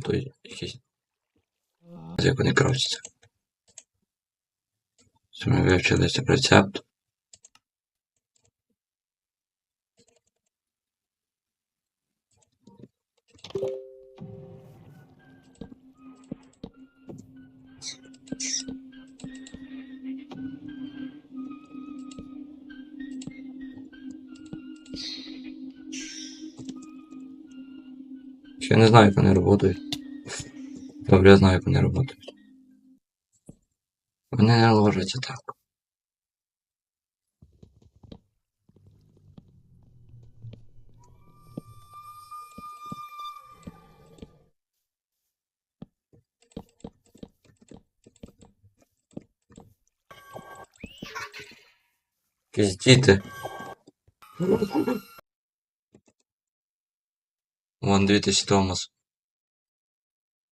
той якийсь. Як вони крафтяться. Ми вивчили рецепт. Ще не знаю, як вони працюють. Добре, я знаю, як вони працюють. Вони не ложаться так. Якісь діти. Вон 2000 Томас.